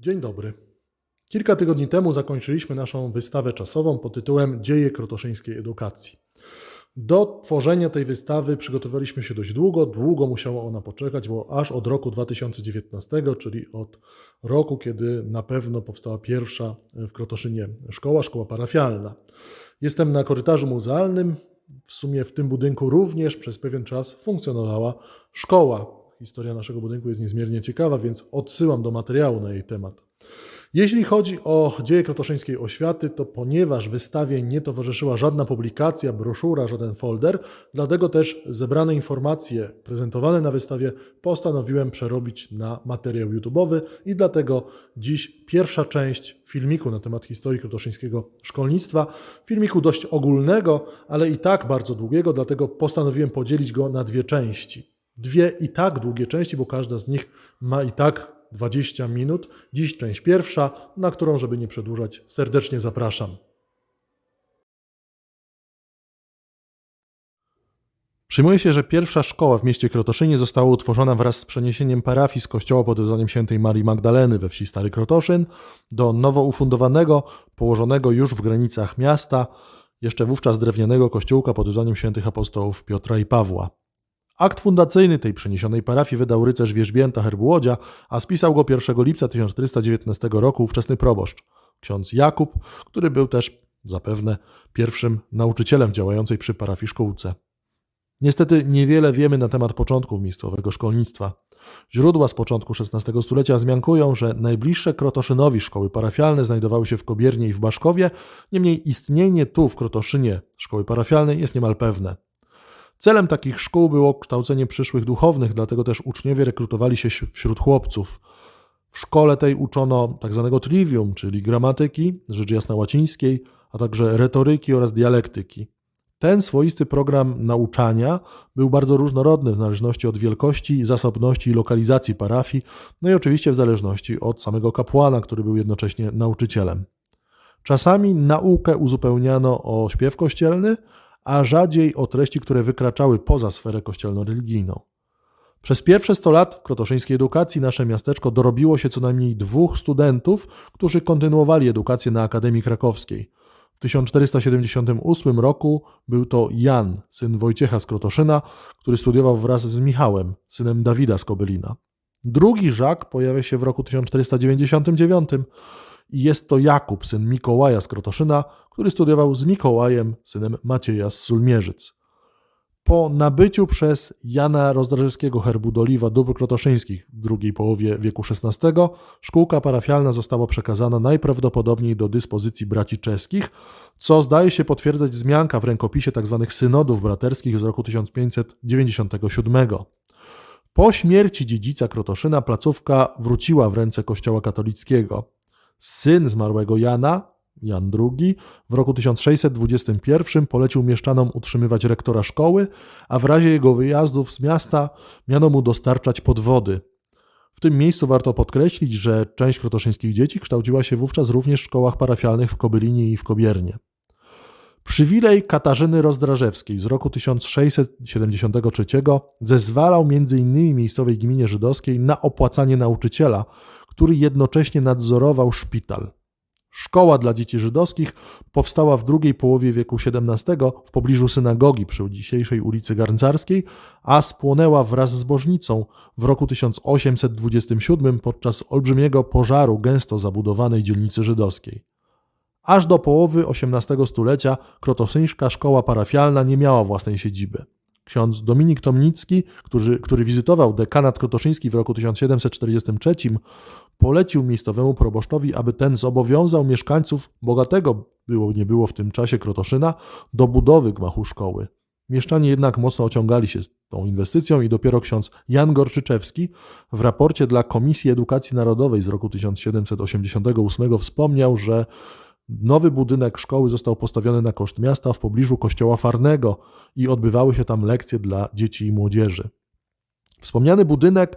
Dzień dobry. Kilka tygodni temu zakończyliśmy naszą wystawę czasową pod tytułem Dzieje krotoszyńskiej edukacji. Do tworzenia tej wystawy przygotowaliśmy się dość długo. Długo musiała ona poczekać, bo aż od roku 2019, czyli od roku, kiedy na pewno powstała pierwsza w Krotoszynie szkoła, szkoła parafialna. Jestem na korytarzu muzealnym. W sumie w tym budynku również przez pewien czas funkcjonowała szkoła. Historia naszego budynku jest niezmiernie ciekawa, więc odsyłam do materiału na jej temat. Jeśli chodzi o dzieje krotoszyńskiej oświaty, to ponieważ wystawie nie towarzyszyła żadna publikacja, broszura, żaden folder, dlatego też zebrane informacje prezentowane na wystawie postanowiłem przerobić na materiał YouTube'owy i dlatego dziś pierwsza część filmiku na temat historii krotoszyńskiego szkolnictwa, filmiku dość ogólnego, ale i tak bardzo długiego, dlatego postanowiłem podzielić go na dwie części. Dwie i tak długie części, bo każda z nich ma i tak 20 minut. Dziś część pierwsza, na którą, żeby nie przedłużać, serdecznie zapraszam. Przyjmuje się, że pierwsza szkoła w mieście Krotoszynie została utworzona wraz z przeniesieniem parafii z kościoła pod wezwaniem świętej Marii Magdaleny we wsi Stary Krotoszyn do nowo ufundowanego, położonego już w granicach miasta, jeszcze wówczas drewnianego kościółka pod wezwaniem świętych apostołów Piotra i Pawła. Akt fundacyjny tej przeniesionej parafii wydał rycerz Wierzbięta Herbułodzia, a spisał go 1 lipca 1419 roku ówczesny proboszcz, ksiądz Jakub, który był też zapewne pierwszym nauczycielem działającej przy parafii szkółce. Niestety niewiele wiemy na temat początków miejscowego szkolnictwa. Źródła z początku XVI stulecia zmiankują, że najbliższe Krotoszynowi szkoły parafialne znajdowały się w Kobiernie i w Baszkowie, niemniej istnienie tu w Krotoszynie szkoły parafialnej jest niemal pewne. Celem takich szkół było kształcenie przyszłych duchownych, dlatego też uczniowie rekrutowali się wśród chłopców. W szkole tej uczono tzw. Tak trivium, czyli gramatyki, rzecz jasna łacińskiej, a także retoryki oraz dialektyki. Ten swoisty program nauczania był bardzo różnorodny w zależności od wielkości, zasobności i lokalizacji parafii, no i oczywiście w zależności od samego kapłana, który był jednocześnie nauczycielem. Czasami naukę uzupełniano o śpiew kościelny, a rzadziej o treści, które wykraczały poza sferę kościelno-religijną. Przez pierwsze 100 lat krotoszyńskiej edukacji nasze miasteczko dorobiło się co najmniej dwóch studentów, którzy kontynuowali edukację na Akademii Krakowskiej. W 1478 roku był to Jan, syn Wojciecha z Krotoszyna, który studiował wraz z Michałem, synem Dawida z Kobylina. Drugi Żak pojawia się w roku 1499 i jest to Jakub, syn Mikołaja z Krotoszyna, który studiował z Mikołajem, synem Macieja z Sulmierzyc. Po nabyciu przez Jana Rozdrażewskiego herbu Doliwa dóbr krotoszyńskich w drugiej połowie wieku XVI, szkółka parafialna została przekazana najprawdopodobniej do dyspozycji braci czeskich, co zdaje się potwierdzać wzmianka w rękopisie tzw. Tak synodów braterskich z roku 1597. Po śmierci dziedzica Krotoszyna placówka wróciła w ręce Kościoła katolickiego. Syn zmarłego Jana, Jan II, w roku 1621 polecił mieszczanom utrzymywać rektora szkoły, a w razie jego wyjazdów z miasta miano mu dostarczać podwody. W tym miejscu warto podkreślić, że część krotoszyńskich dzieci kształciła się wówczas również w szkołach parafialnych w Kobylinie i w Kobiernie. Przywilej Katarzyny Rozdrażewskiej z roku 1673 zezwalał m.in. miejscowej gminie żydowskiej na opłacanie nauczyciela, który jednocześnie nadzorował szpital. Szkoła dla dzieci żydowskich powstała w drugiej połowie wieku XVII w pobliżu synagogi przy dzisiejszej ulicy Garncarskiej, a spłonęła wraz z bożnicą w roku 1827 podczas olbrzymiego pożaru gęsto zabudowanej dzielnicy żydowskiej. Aż do połowy XVIII stulecia krotosyńska szkoła parafialna nie miała własnej siedziby. Ksiądz Dominik Tomnicki, który, który wizytował dekanat krotoszyński w roku 1743, polecił miejscowemu proboszczowi, aby ten zobowiązał mieszkańców bogatego było nie było w tym czasie Krotoszyna do budowy gmachu szkoły. Mieszczanie jednak mocno ociągali się z tą inwestycją i dopiero ksiądz Jan Gorczyczewski w raporcie dla Komisji Edukacji Narodowej z roku 1788 wspomniał, że nowy budynek szkoły został postawiony na koszt miasta w pobliżu kościoła Farnego i odbywały się tam lekcje dla dzieci i młodzieży. Wspomniany budynek,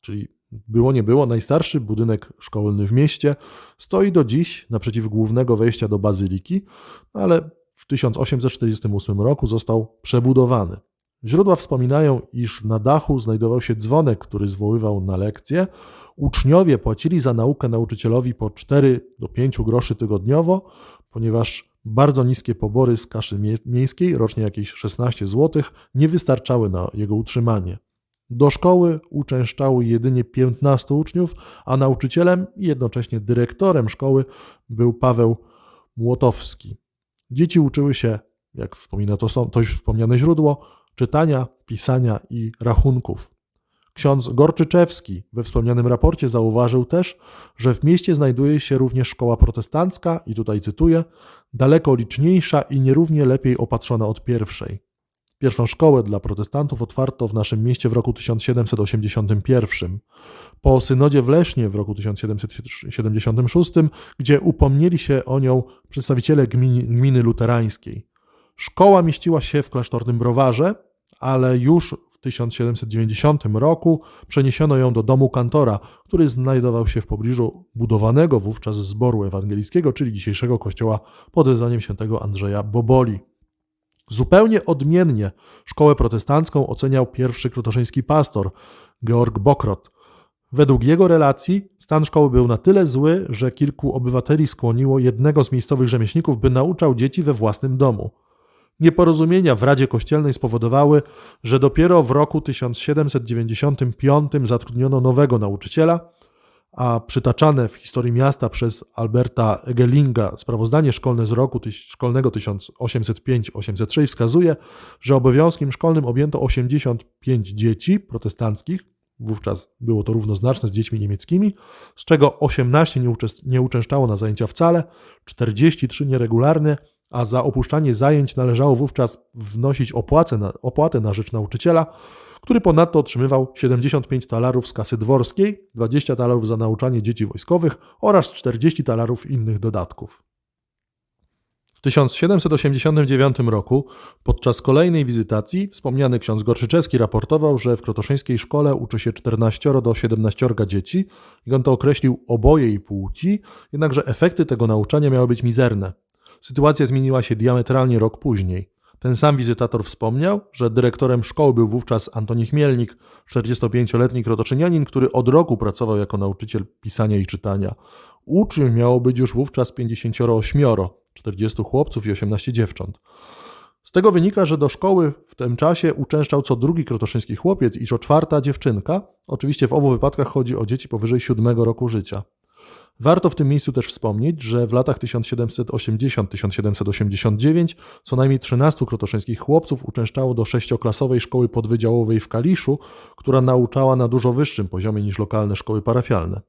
czyli było nie było, najstarszy budynek szkolny w mieście stoi do dziś naprzeciw głównego wejścia do bazyliki, ale w 1848 roku został przebudowany. Źródła wspominają, iż na dachu znajdował się dzwonek, który zwoływał na lekcje. Uczniowie płacili za naukę nauczycielowi po 4 do 5 groszy tygodniowo, ponieważ bardzo niskie pobory z kaszy mie- miejskiej, rocznie jakieś 16 zł, nie wystarczały na jego utrzymanie. Do szkoły uczęszczało jedynie 15 uczniów, a nauczycielem i jednocześnie dyrektorem szkoły był Paweł Młotowski. Dzieci uczyły się, jak wspomina to, są, to wspomniane źródło, czytania, pisania i rachunków. Ksiądz Gorczyczewski we wspomnianym raporcie zauważył też, że w mieście znajduje się również szkoła protestancka, i tutaj cytuję, daleko liczniejsza i nierównie lepiej opatrzona od pierwszej. Pierwszą szkołę dla protestantów otwarto w naszym mieście w roku 1781. Po synodzie w Lesznie w roku 1776, gdzie upomnieli się o nią przedstawiciele gminy, gminy luterańskiej. Szkoła mieściła się w klasztornym browarze, ale już w 1790 roku przeniesiono ją do domu kantora, który znajdował się w pobliżu budowanego wówczas zboru ewangelickiego, czyli dzisiejszego kościoła pod wezwaniem świętego Andrzeja Boboli. Zupełnie odmiennie szkołę protestancką oceniał pierwszy krotoszyński pastor, Georg Bokrot. Według jego relacji stan szkoły był na tyle zły, że kilku obywateli skłoniło jednego z miejscowych rzemieślników, by nauczał dzieci we własnym domu. Nieporozumienia w Radzie Kościelnej spowodowały, że dopiero w roku 1795 zatrudniono nowego nauczyciela, a przytaczane w historii miasta przez Alberta Egelinga sprawozdanie szkolne z roku szkolnego 1805-806 wskazuje, że obowiązkiem szkolnym objęto 85 dzieci protestanckich, wówczas było to równoznaczne z dziećmi niemieckimi, z czego 18 nie, nie uczęszczało na zajęcia wcale, 43 nieregularne, a za opuszczanie zajęć należało wówczas wnosić opłatę na, opłatę na rzecz nauczyciela, który ponadto otrzymywał 75 talarów z kasy dworskiej, 20 talarów za nauczanie dzieci wojskowych oraz 40 talarów innych dodatków. W 1789 roku, podczas kolejnej wizytacji, wspomniany ksiądz Gorczyczewski raportował, że w krotoszyńskiej szkole uczy się 14 do 17 dzieci i on to określił oboje i płci, jednakże efekty tego nauczania miały być mizerne. Sytuacja zmieniła się diametralnie rok później. Ten sam wizytator wspomniał, że dyrektorem szkoły był wówczas Antoni Chmielnik, 45-letni krotoszynianin, który od roku pracował jako nauczyciel pisania i czytania. Uczniów miało być już wówczas 58, 40 chłopców i 18 dziewcząt. Z tego wynika, że do szkoły w tym czasie uczęszczał co drugi krotoszyński chłopiec i co czwarta dziewczynka. Oczywiście w obu wypadkach chodzi o dzieci powyżej 7 roku życia. Warto w tym miejscu też wspomnieć, że w latach 1780-1789 co najmniej 13 krotoszyńskich chłopców uczęszczało do sześcioklasowej szkoły podwydziałowej w Kaliszu, która nauczała na dużo wyższym poziomie niż lokalne szkoły parafialne.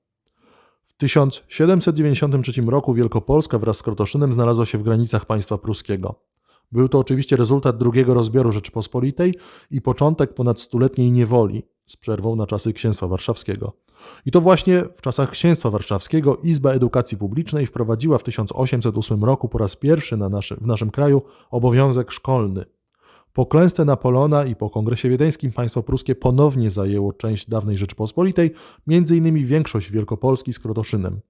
W 1793 roku Wielkopolska wraz z Krotoszynem znalazła się w granicach państwa pruskiego. Był to oczywiście rezultat drugiego rozbioru Rzeczypospolitej i początek ponad stuletniej niewoli z przerwą na czasy Księstwa Warszawskiego. I to właśnie w czasach Księstwa Warszawskiego Izba Edukacji Publicznej wprowadziła w 1808 roku po raz pierwszy na naszy, w naszym kraju obowiązek szkolny. Po klęsce Napoleona i po Kongresie Wiedeńskim państwo pruskie ponownie zajęło część dawnej Rzeczypospolitej, m.in. większość Wielkopolski z Krotoszynem.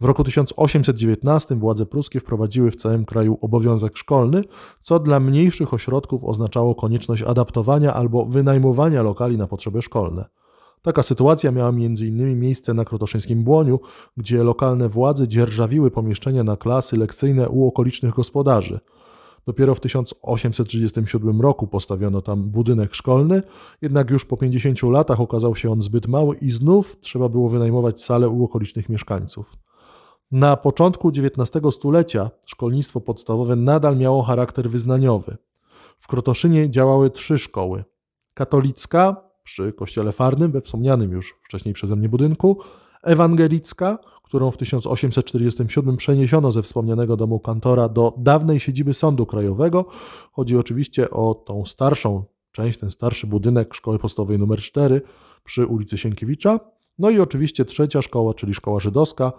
W roku 1819 władze pruskie wprowadziły w całym kraju obowiązek szkolny, co dla mniejszych ośrodków oznaczało konieczność adaptowania albo wynajmowania lokali na potrzeby szkolne. Taka sytuacja miała m.in. miejsce na krotoszyńskim Błoniu, gdzie lokalne władze dzierżawiły pomieszczenia na klasy lekcyjne u okolicznych gospodarzy. Dopiero w 1837 roku postawiono tam budynek szkolny, jednak już po 50 latach okazał się on zbyt mały i znów trzeba było wynajmować salę u okolicznych mieszkańców. Na początku XIX stulecia szkolnictwo podstawowe nadal miało charakter wyznaniowy. W Krotoszynie działały trzy szkoły. Katolicka przy kościele farnym we wspomnianym już wcześniej przeze mnie budynku, ewangelicka, którą w 1847 przeniesiono ze wspomnianego domu kantora do dawnej siedziby Sądu Krajowego. Chodzi oczywiście o tą starszą część, ten starszy budynek szkoły podstawowej nr 4 przy ulicy Sienkiewicza. No i oczywiście trzecia szkoła, czyli szkoła żydowska,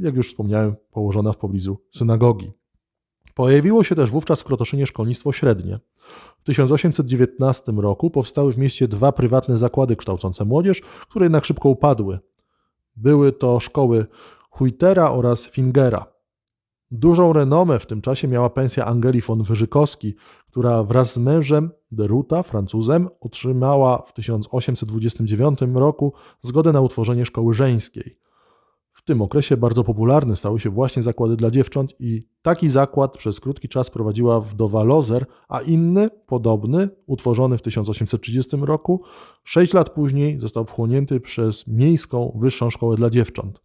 jak już wspomniałem, położona w pobliżu synagogi. Pojawiło się też wówczas w Krotoszynie szkolnictwo średnie. W 1819 roku powstały w mieście dwa prywatne zakłady kształcące młodzież, które jednak szybko upadły. Były to szkoły Huitera oraz Fingera. Dużą renomę w tym czasie miała pensja Angeli von Wyżykowski, która wraz z mężem Deruta, Francuzem, otrzymała w 1829 roku zgodę na utworzenie szkoły żeńskiej. Tym okresie bardzo popularne stały się właśnie zakłady dla dziewcząt i taki zakład przez krótki czas prowadziła wdowa Lozer, a inny, podobny, utworzony w 1830 roku, sześć lat później został wchłonięty przez Miejską Wyższą Szkołę dla Dziewcząt.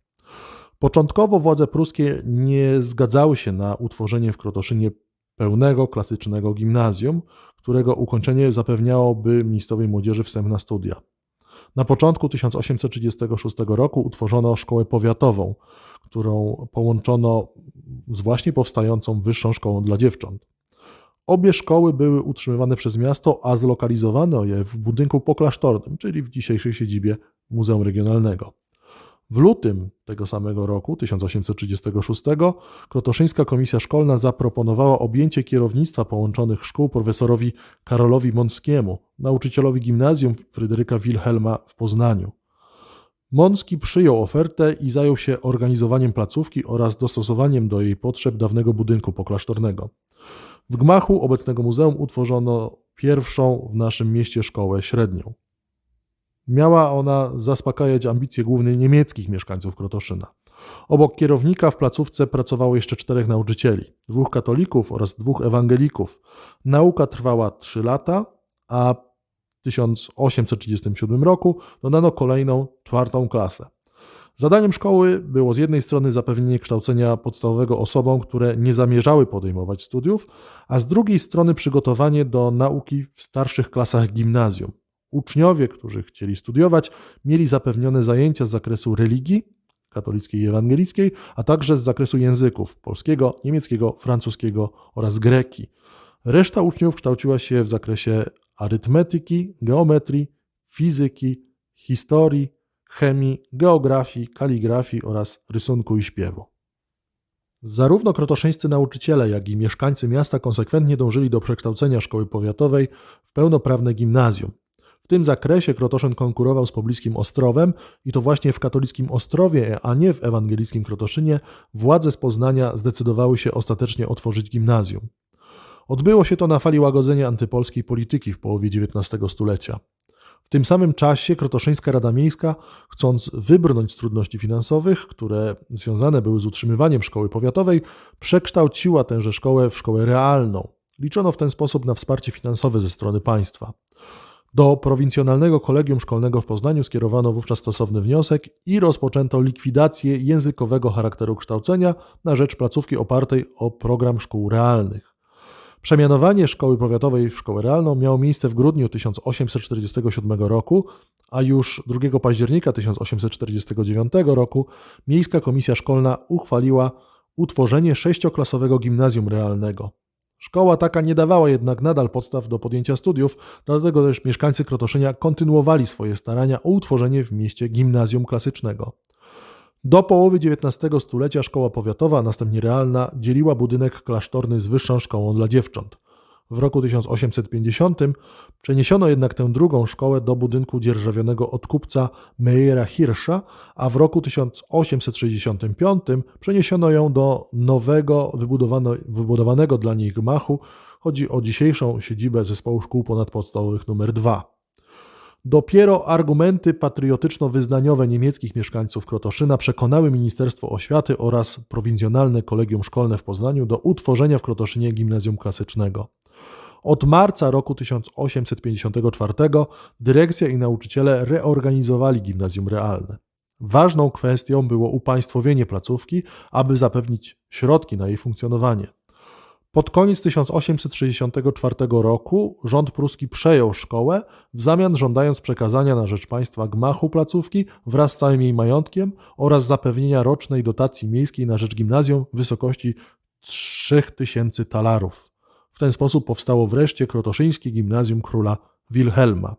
Początkowo władze pruskie nie zgadzały się na utworzenie w Krotoszynie pełnego klasycznego gimnazjum, którego ukończenie zapewniałoby miejscowej młodzieży wstęp na studia. Na początku 1836 roku utworzono szkołę powiatową, którą połączono z właśnie powstającą wyższą szkołą dla dziewcząt. Obie szkoły były utrzymywane przez miasto, a zlokalizowano je w budynku poklasztornym, czyli w dzisiejszej siedzibie Muzeum Regionalnego. W lutym tego samego roku, 1836, Krotoszyńska Komisja Szkolna zaproponowała objęcie kierownictwa połączonych szkół profesorowi Karolowi Mąckiemu, nauczycielowi gimnazjum Fryderyka Wilhelma w Poznaniu. Mącki przyjął ofertę i zajął się organizowaniem placówki oraz dostosowaniem do jej potrzeb dawnego budynku poklasztornego. W gmachu obecnego muzeum utworzono pierwszą w naszym mieście szkołę średnią. Miała ona zaspokajać ambicje głównie niemieckich mieszkańców Krotoszyna. Obok kierownika w placówce pracowało jeszcze czterech nauczycieli, dwóch katolików oraz dwóch ewangelików. Nauka trwała trzy lata, a w 1837 roku dodano kolejną, czwartą klasę. Zadaniem szkoły było z jednej strony zapewnienie kształcenia podstawowego osobom, które nie zamierzały podejmować studiów, a z drugiej strony przygotowanie do nauki w starszych klasach gimnazjum. Uczniowie, którzy chcieli studiować, mieli zapewnione zajęcia z zakresu religii katolickiej i ewangelickiej, a także z zakresu języków polskiego, niemieckiego, francuskiego oraz greki. Reszta uczniów kształciła się w zakresie arytmetyki, geometrii, fizyki, historii, chemii, geografii, kaligrafii oraz rysunku i śpiewu. Zarówno krotoszyńscy nauczyciele, jak i mieszkańcy miasta konsekwentnie dążyli do przekształcenia szkoły powiatowej w pełnoprawne gimnazjum. W tym zakresie Krotoszyn konkurował z pobliskim Ostrowem i to właśnie w katolickim Ostrowie, a nie w ewangelickim Krotoszynie, władze z Poznania zdecydowały się ostatecznie otworzyć gimnazjum. Odbyło się to na fali łagodzenia antypolskiej polityki w połowie XIX stulecia. W tym samym czasie Krotoszyńska Rada Miejska, chcąc wybrnąć z trudności finansowych, które związane były z utrzymywaniem szkoły powiatowej, przekształciła tęże szkołę w szkołę realną. Liczono w ten sposób na wsparcie finansowe ze strony państwa. Do prowincjonalnego kolegium szkolnego w Poznaniu skierowano wówczas stosowny wniosek i rozpoczęto likwidację językowego charakteru kształcenia na rzecz placówki opartej o program szkół realnych. Przemianowanie szkoły powiatowej w szkołę realną miało miejsce w grudniu 1847 roku, a już 2 października 1849 roku Miejska Komisja Szkolna uchwaliła utworzenie sześcioklasowego gimnazjum realnego. Szkoła taka nie dawała jednak nadal podstaw do podjęcia studiów, dlatego też mieszkańcy Krotoszynia kontynuowali swoje starania o utworzenie w mieście gimnazjum klasycznego. Do połowy XIX stulecia szkoła powiatowa, a następnie realna, dzieliła budynek klasztorny z wyższą szkołą dla dziewcząt. W roku 1850 przeniesiono jednak tę drugą szkołę do budynku dzierżawionego od kupca Meyera Hirscha, a w roku 1865 przeniesiono ją do nowego, wybudowanego dla niej gmachu. Chodzi o dzisiejszą siedzibę Zespołu Szkół Ponadpodstawowych nr 2. Dopiero argumenty patriotyczno-wyznaniowe niemieckich mieszkańców Krotoszyna przekonały Ministerstwo Oświaty oraz prowincjonalne kolegium szkolne w Poznaniu do utworzenia w Krotoszynie gimnazjum klasycznego. Od marca roku 1854 dyrekcja i nauczyciele reorganizowali gimnazjum realne. Ważną kwestią było upaństwowienie placówki, aby zapewnić środki na jej funkcjonowanie. Pod koniec 1864 roku rząd pruski przejął szkołę, w zamian żądając przekazania na rzecz państwa gmachu placówki wraz z całym jej majątkiem oraz zapewnienia rocznej dotacji miejskiej na rzecz gimnazjum w wysokości 3000 talarów. W ten sposób powstało wreszcie krotoszyńskie gimnazjum króla Wilhelma.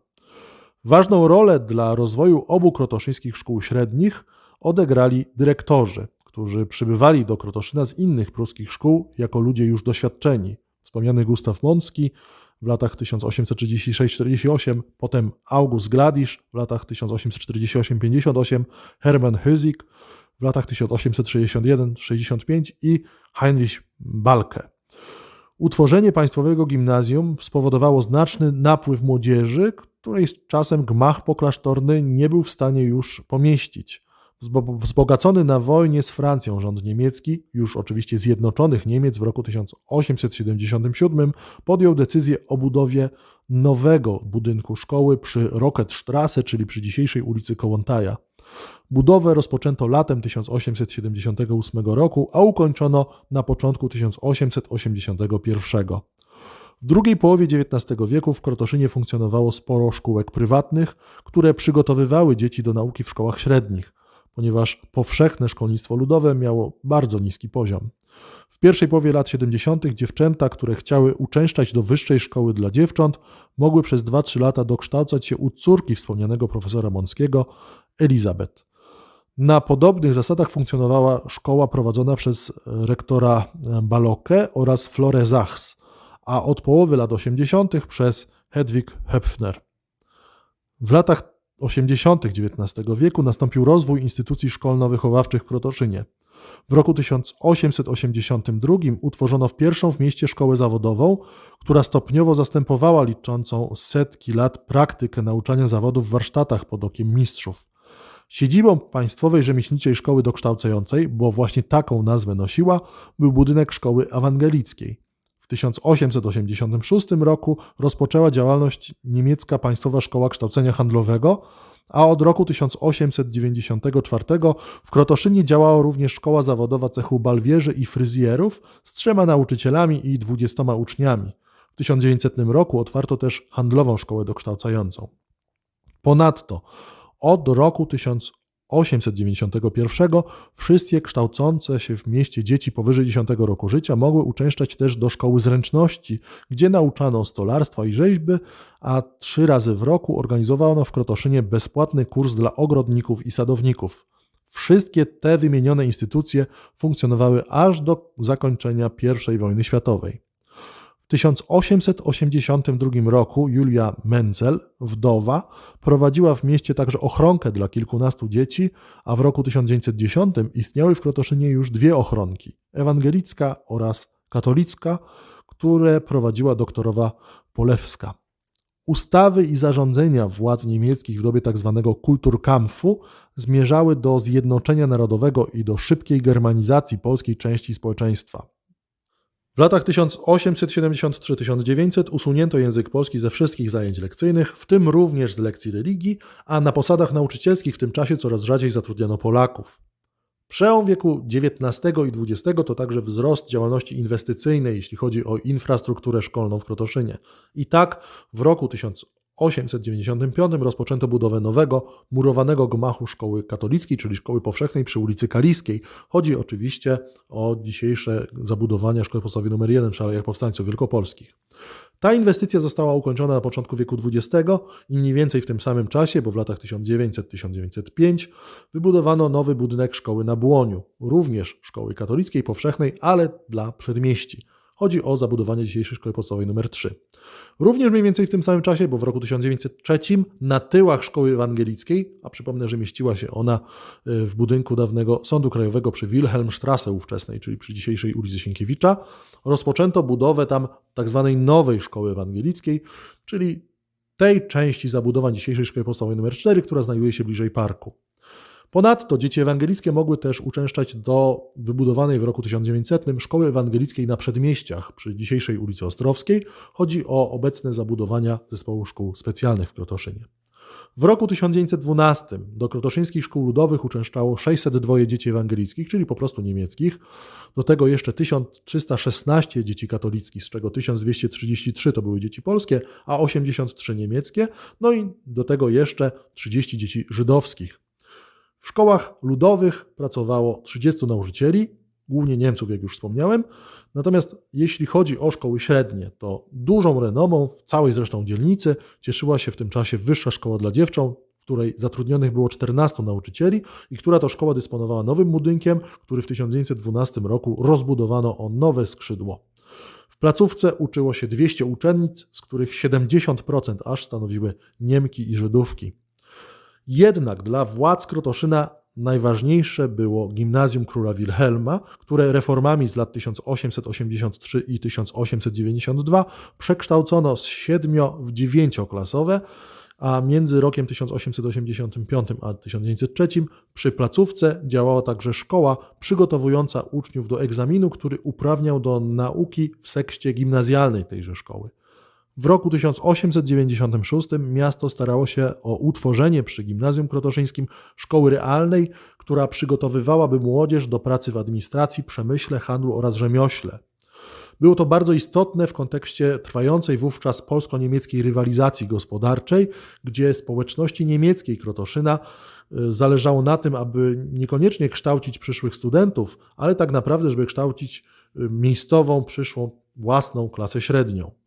Ważną rolę dla rozwoju obu krotoszyńskich szkół średnich odegrali dyrektorzy, którzy przybywali do Krotoszyna z innych pruskich szkół jako ludzie już doświadczeni. Wspomniany Gustaw Mącki w latach 1836-48, potem August Gladisz w latach 1848-58, Hermann Hösik w latach 1861-65 i Heinrich Balke. Utworzenie państwowego gimnazjum spowodowało znaczny napływ młodzieży, której z czasem gmach poklasztorny nie był w stanie już pomieścić. Wzbo- Wzbogacony na wojnie z Francją rząd niemiecki, już oczywiście zjednoczonych Niemiec w roku 1877, podjął decyzję o budowie nowego budynku szkoły przy Rocketstrasse, czyli przy dzisiejszej ulicy Kołątaja. Budowę rozpoczęto latem 1878 roku, a ukończono na początku 1881. W drugiej połowie XIX wieku w Krotoszynie funkcjonowało sporo szkółek prywatnych, które przygotowywały dzieci do nauki w szkołach średnich, ponieważ powszechne szkolnictwo ludowe miało bardzo niski poziom. W pierwszej połowie lat 70. dziewczęta, które chciały uczęszczać do wyższej szkoły dla dziewcząt, mogły przez 2-3 lata dokształcać się u córki wspomnianego profesora Mąckiego, Elizabeth. Na podobnych zasadach funkcjonowała szkoła prowadzona przez rektora Balocke oraz Flore Zachs, a od połowy lat 80. przez Hedwig Höpfner. W latach 80. XIX wieku nastąpił rozwój instytucji szkolno-wychowawczych w Krotoszynie. W roku 1882 utworzono w pierwszą w mieście szkołę zawodową, która stopniowo zastępowała liczącą setki lat praktykę nauczania zawodów w warsztatach pod okiem mistrzów. Siedzibą Państwowej Rzemieślniczej Szkoły Dokształcającej, bo właśnie taką nazwę nosiła, był budynek szkoły ewangelickiej. W 1886 roku rozpoczęła działalność niemiecka Państwowa Szkoła Kształcenia Handlowego, a od roku 1894 w Krotoszynie działała również szkoła zawodowa cechu balwierzy i fryzjerów z trzema nauczycielami i dwudziestoma uczniami. W 1900 roku otwarto też handlową szkołę dokształcającą. Ponadto od roku 1891 wszystkie kształcące się w mieście dzieci powyżej 10 roku życia mogły uczęszczać też do szkoły zręczności, gdzie nauczano stolarstwa i rzeźby, a trzy razy w roku organizowano w Krotoszynie bezpłatny kurs dla ogrodników i sadowników. Wszystkie te wymienione instytucje funkcjonowały aż do zakończenia I wojny światowej. W 1882 roku Julia Menzel, wdowa, prowadziła w mieście także ochronkę dla kilkunastu dzieci, a w roku 1910 istniały w Krotoszynie już dwie ochronki ewangelicka oraz katolicka, które prowadziła doktorowa Polewska. Ustawy i zarządzenia władz niemieckich w dobie tzw. Kulturkampfu zmierzały do zjednoczenia narodowego i do szybkiej germanizacji polskiej części społeczeństwa. W latach 1873-1900 usunięto język polski ze wszystkich zajęć lekcyjnych, w tym również z lekcji religii, a na posadach nauczycielskich w tym czasie coraz rzadziej zatrudniano Polaków. Przełom wieku XIX i XX to także wzrost działalności inwestycyjnej, jeśli chodzi o infrastrukturę szkolną w Krotoszynie. I tak w roku 1895 rozpoczęto budowę nowego, murowanego gmachu szkoły katolickiej, czyli szkoły powszechnej przy ulicy Kaliskiej. Chodzi oczywiście o dzisiejsze zabudowania szkoły podstawowej nr 1 przy Alejach Powstańców Wielkopolskich. Ta inwestycja została ukończona na początku wieku XX i mniej więcej w tym samym czasie, bo w latach 1900-1905, wybudowano nowy budynek szkoły na Błoniu, również szkoły katolickiej powszechnej, ale dla przedmieści. Chodzi o zabudowanie dzisiejszej szkoły podstawowej nr 3. Również mniej więcej w tym samym czasie, bo w roku 1903 na tyłach szkoły ewangelickiej, a przypomnę, że mieściła się ona y, w budynku dawnego Sądu Krajowego przy Wilhelmstrasse ówczesnej, czyli przy dzisiejszej ulicy Sienkiewicza, rozpoczęto budowę tam tak zwanej nowej szkoły ewangelickiej, czyli tej części zabudowań dzisiejszej szkoły podstawowej nr 4, która znajduje się bliżej parku. Ponadto dzieci ewangelickie mogły też uczęszczać do wybudowanej w roku 1900 szkoły ewangelickiej na przedmieściach przy dzisiejszej ulicy Ostrowskiej. Chodzi o obecne zabudowania zespołu szkół specjalnych w Krotoszynie. W roku 1912 do krotoszyńskich szkół ludowych uczęszczało 602 dzieci ewangelickich, czyli po prostu niemieckich. Do tego jeszcze 1316 dzieci katolickich, z czego 1233 to były dzieci polskie, a 83 niemieckie. No i do tego jeszcze 30 dzieci żydowskich. W szkołach ludowych pracowało 30 nauczycieli, głównie Niemców, jak już wspomniałem. Natomiast jeśli chodzi o szkoły średnie, to dużą renomą w całej zresztą dzielnicy cieszyła się w tym czasie Wyższa Szkoła dla Dziewcząt, w której zatrudnionych było 14 nauczycieli i która to szkoła dysponowała nowym budynkiem, który w 1912 roku rozbudowano o nowe skrzydło. W placówce uczyło się 200 uczennic, z których 70% aż stanowiły Niemki i Żydówki. Jednak dla władz Krotoszyna najważniejsze było gimnazjum króla Wilhelma, które reformami z lat 1883 i 1892 przekształcono z siedmio w dziewięcioklasowe, a między rokiem 1885 a 1903 przy placówce działała także szkoła przygotowująca uczniów do egzaminu, który uprawniał do nauki w sekście gimnazjalnej tejże szkoły. W roku 1896 miasto starało się o utworzenie przy Gimnazjum Krotoszyńskim szkoły realnej, która przygotowywałaby młodzież do pracy w administracji, przemyśle, handlu oraz rzemiośle. Było to bardzo istotne w kontekście trwającej wówczas polsko-niemieckiej rywalizacji gospodarczej, gdzie społeczności niemieckiej Krotoszyna y, zależało na tym, aby niekoniecznie kształcić przyszłych studentów, ale tak naprawdę, żeby kształcić y, miejscową, przyszłą, własną klasę średnią.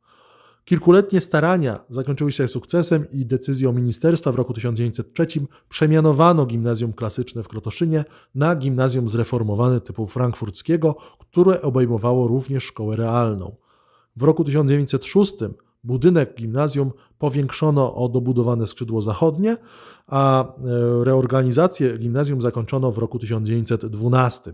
Kilkuletnie starania zakończyły się sukcesem i decyzją ministerstwa w roku 1903 przemianowano gimnazjum klasyczne w Krotoszynie na gimnazjum zreformowane typu frankfurckiego, które obejmowało również szkołę realną. W roku 1906 budynek gimnazjum powiększono o dobudowane skrzydło zachodnie, a e, reorganizację gimnazjum zakończono w roku 1912.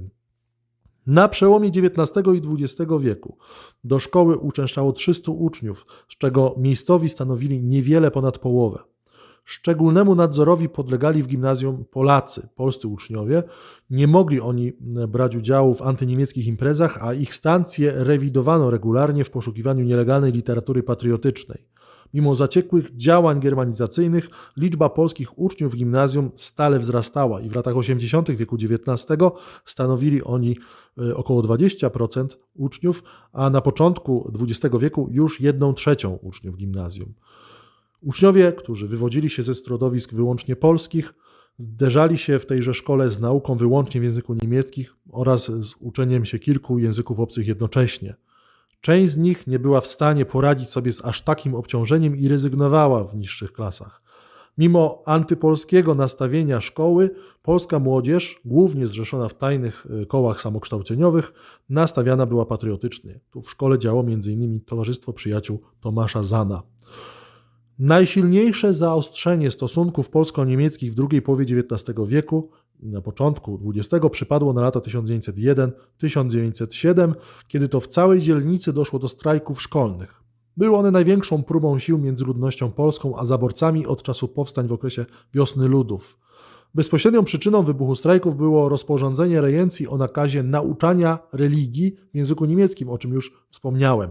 Na przełomie XIX i XX wieku do szkoły uczęszczało 300 uczniów, z czego miejscowi stanowili niewiele ponad połowę. Szczególnemu nadzorowi podlegali w gimnazjum Polacy, polscy uczniowie. Nie mogli oni brać udziału w antyniemieckich imprezach, a ich stancje rewidowano regularnie w poszukiwaniu nielegalnej literatury patriotycznej. Mimo zaciekłych działań germanizacyjnych, liczba polskich uczniów w gimnazjum stale wzrastała i w latach 80. wieku XIX stanowili oni y, około 20% uczniów, a na początku XX wieku już 1 trzecią uczniów gimnazjum. Uczniowie, którzy wywodzili się ze środowisk wyłącznie polskich, zderzali się w tejże szkole z nauką wyłącznie w języku niemieckim oraz z uczeniem się kilku języków obcych jednocześnie. Część z nich nie była w stanie poradzić sobie z aż takim obciążeniem i rezygnowała w niższych klasach. Mimo antypolskiego nastawienia szkoły, polska młodzież, głównie zrzeszona w tajnych y, kołach samokształceniowych, nastawiana była patriotycznie. Tu w szkole działo m.in. Towarzystwo Przyjaciół Tomasza Zana. Najsilniejsze zaostrzenie stosunków polsko-niemieckich w drugiej połowie XIX wieku, na początku XX, przypadło na lata 1901-1907, kiedy to w całej dzielnicy doszło do strajków szkolnych. Były one największą próbą sił między ludnością polską a zaborcami od czasu powstań w okresie wiosny ludów. Bezpośrednią przyczyną wybuchu strajków było rozporządzenie rejencji o nakazie nauczania religii w języku niemieckim, o czym już wspomniałem.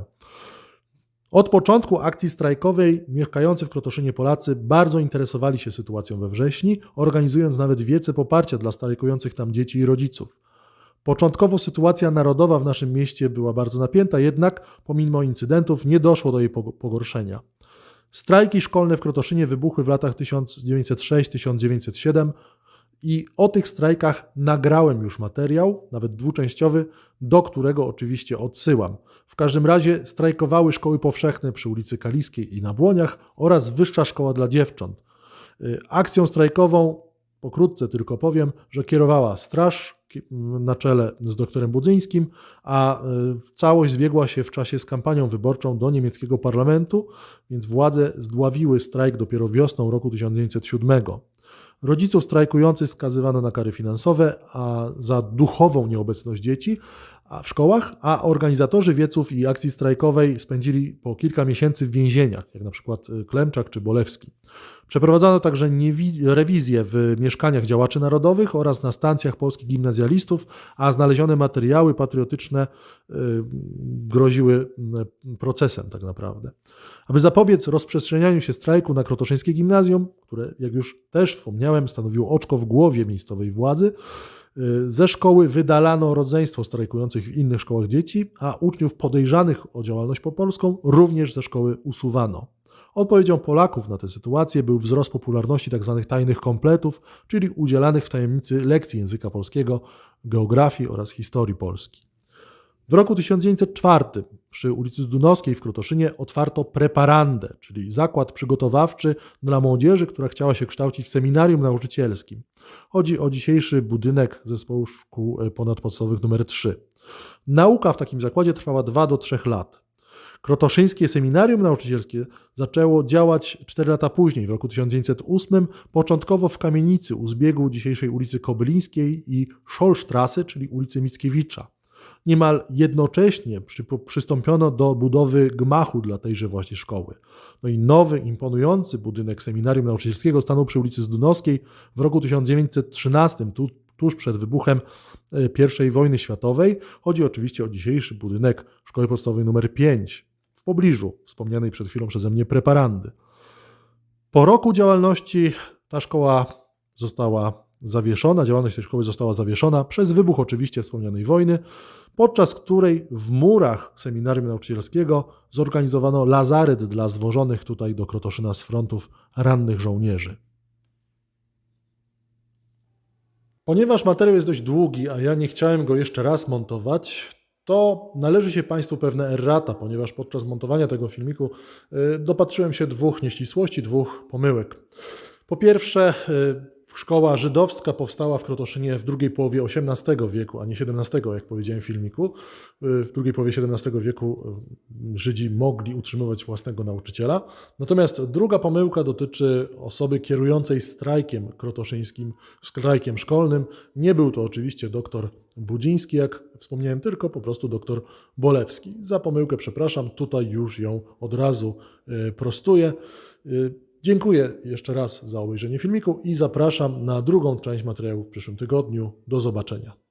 Od początku akcji strajkowej mieszkający w Krotoszynie Polacy bardzo interesowali się sytuacją we wrześni, organizując nawet wiece poparcia dla strajkujących tam dzieci i rodziców. Początkowo sytuacja narodowa w naszym mieście była bardzo napięta, jednak pomimo incydentów nie doszło do jej pogorszenia. Strajki szkolne w Krotoszynie wybuchły w latach 1906-1907 i o tych strajkach nagrałem już materiał, nawet dwuczęściowy, do którego oczywiście odsyłam. W każdym razie strajkowały szkoły powszechne przy ulicy Kaliskiej i na Błoniach oraz Wyższa Szkoła dla Dziewcząt. Y, akcją strajkową, pokrótce tylko powiem, że kierowała straż na czele z doktorem Budzyńskim, a y, całość zbiegła się w czasie z kampanią wyborczą do niemieckiego parlamentu, więc władze zdławiły strajk dopiero wiosną roku 1907. Rodziców strajkujących skazywano na kary finansowe a za duchową nieobecność dzieci w szkołach, a organizatorzy wieców i akcji strajkowej spędzili po kilka miesięcy w więzieniach, jak na przykład y, Klemczak czy Bolewski. Przeprowadzono także rewizję w mieszkaniach działaczy narodowych oraz na stacjach polskich gimnazjalistów, a znalezione materiały patriotyczne y, groziły y, procesem tak naprawdę. Aby zapobiec rozprzestrzenianiu się strajku na krotoszyńskie gimnazjum, które, jak już też wspomniałem, stanowiło oczko w głowie miejscowej władzy, y, ze szkoły wydalano rodzeństwo strajkujących w innych szkołach dzieci, a uczniów podejrzanych o działalność popolską również ze szkoły usuwano. Odpowiedzią Polaków na tę sytuację był wzrost popularności tzw. Tak tajnych kompletów, czyli udzielanych w tajemnicy lekcji języka polskiego, geografii oraz historii Polski. W roku 1904 przy ulicy Zdunowskiej w Krotoszynie otwarto preparandę, czyli zakład przygotowawczy dla młodzieży, która chciała się kształcić w seminarium nauczycielskim. Chodzi o dzisiejszy budynek zespołu szkół ponadpodstawowych nr 3. Nauka w takim zakładzie trwała 2 do 3 lat. Krotoszyńskie Seminarium Nauczycielskie zaczęło działać 4 lata później, w roku 1908, początkowo w kamienicy u zbiegu dzisiejszej ulicy Kobylińskiej i Szolsztrasy, czyli ulicy Mickiewicza. Niemal jednocześnie przy, przystąpiono do budowy gmachu dla tejże właśnie szkoły. No i nowy, imponujący budynek Seminarium Nauczycielskiego stanął przy ulicy Zdunowskiej w roku 1913, tu, tuż przed wybuchem e, I wojny światowej. Chodzi oczywiście o dzisiejszy budynek Szkoły Podstawowej nr 5 w pobliżu wspomnianej przed chwilą przeze mnie preparandy. Po roku działalności ta szkoła została zawieszona, działalność tej szkoły została zawieszona przez wybuch oczywiście wspomnianej wojny, podczas której w murach seminarium nauczycielskiego zorganizowano lazaret dla zwożonych tutaj do Krotoszyna z frontów rannych żołnierzy. Ponieważ materiał jest dość długi, a ja nie chciałem go jeszcze raz montować, to należy się Państwu pewne errata, ponieważ podczas montowania tego filmiku y, dopatrzyłem się dwóch nieścisłości, dwóch pomyłek. Po pierwsze, y, Szkoła żydowska powstała w Krotoszynie w drugiej połowie XVIII wieku, a nie XVII, jak powiedziałem w filmiku. W drugiej połowie XVII wieku Żydzi mogli utrzymywać własnego nauczyciela. Natomiast druga pomyłka dotyczy osoby kierującej strajkiem krotoszyńskim, strajkiem szkolnym. Nie był to oczywiście doktor Budziński, jak wspomniałem, tylko po prostu doktor Bolewski. Za pomyłkę przepraszam, tutaj już ją od razu y, prostuję. Dziękuję jeszcze raz za obejrzenie filmiku i zapraszam na drugą część materiału w przyszłym tygodniu. Do zobaczenia.